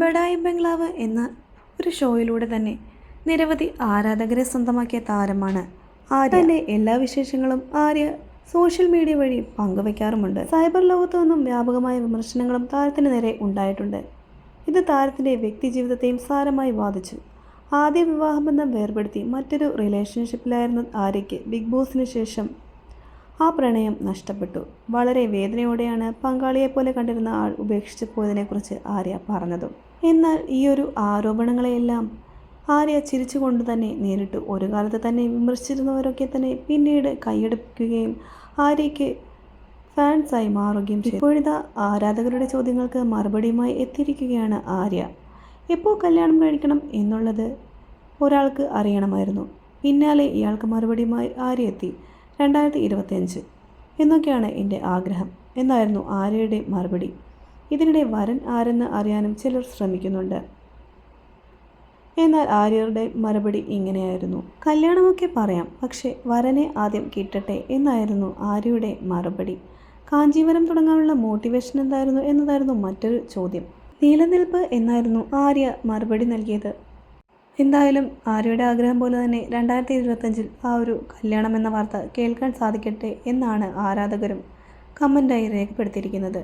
ബഡായി ബംഗ്ലാവ് എന്ന ഒരു ഷോയിലൂടെ തന്നെ നിരവധി ആരാധകരെ സ്വന്തമാക്കിയ താരമാണ് ആര്യ. എല്ലാ വിശേഷങ്ങളും ആര്യ സോഷ്യൽ മീഡിയ വഴി പങ്കുവയ്ക്കാറുമുണ്ട് സൈബർ ലോകത്തു നിന്നും വ്യാപകമായ വിമർശനങ്ങളും താരത്തിന് നേരെ ഉണ്ടായിട്ടുണ്ട്. ഇത് താരത്തിന്റെ വ്യക്തിജീവിതത്തെയും സാരമായി ബാധിച്ചു. ആദ്യ വിവാഹബന്ധം വേർപെടുത്തി മറ്റൊരു റിലേഷൻഷിപ്പിലായിരുന്ന ആര്യയ്ക്ക് ബിഗ് ബോസിന് ശേഷം ആ പ്രണയം നഷ്ടപ്പെട്ടു. വളരെ വേദനയോടെയാണ് പങ്കാളിയെപ്പോലെ കണ്ടിരുന്ന ആൾ ഉപേക്ഷിച്ചു പോയതിനെക്കുറിച്ച് ആര്യ പറഞ്ഞതും. എന്നാൽ ഈയൊരു ആരോപണങ്ങളെയെല്ലാം ആര്യ ചിരിച്ചുകൊണ്ട് തന്നെ നേരിട്ടു. ഒരു കാലത്ത് തന്നെ വിമർശിച്ചിരുന്നവരൊക്കെ തന്നെ പിന്നീട് കൈയടപ്പിക്കുകയും ആര്യയ്ക്ക് ഫാൻസായി മാറുകയും ചെയ്തു. ഇപ്പോഴിതാ ആരാധകരുടെ ചോദ്യങ്ങൾക്ക് മറുപടിയുമായി എത്തിയിരിക്കുകയാണ് ആര്യ. എപ്പോൾ കല്യാണം കഴിക്കണം എന്നുള്ളത് ഒരാൾക്ക് അറിയണമായിരുന്നു. പിന്നാലെ ഇയാൾക്ക് മറുപടിയുമായി ആര്യ എത്തി. രണ്ടായിരത്തി ഇരുപത്തിയഞ്ച് എന്നൊക്കെയാണ് എന്റെ ആഗ്രഹം. എന്നായിരുന്നു ആര്യയുടെ മറുപടി. ഇതിനിടെ വരൻ ആരെന്ന് അറിയാനും ചിലർ ശ്രമിക്കുന്നുണ്ട്. എന്നാൽ ആര്യരുടെ മറുപടി ഇങ്ങനെയായിരുന്നു. കല്യാണമൊക്കെ പറയാം പക്ഷേ വരനെ ആദ്യം കിട്ടട്ടെ എന്നായിരുന്നു ആര്യയുടെ മറുപടി. കാഞ്ചീവരം തുടങ്ങാനുള്ള മോട്ടിവേഷൻ എന്തായിരുന്നു? എന്നതായിരുന്നു മറ്റൊരു ചോദ്യം. നീലനിൽപ്പ് എന്നായിരുന്നു ആര്യ മറുപടി നൽകിയത്. എന്തായാലും ആര്യയുടെ ആഗ്രഹം പോലെ തന്നെ രണ്ടായിരത്തി ഇരുപത്തഞ്ചിൽ ആ ഒരു കല്യാണം എന്ന വാർത്ത കേൾക്കാൻ സാധിക്കട്ടെ എന്നാണ് ആരാധകരും കമന്റായി രേഖപ്പെടുത്തിയിരിക്കുന്നത്.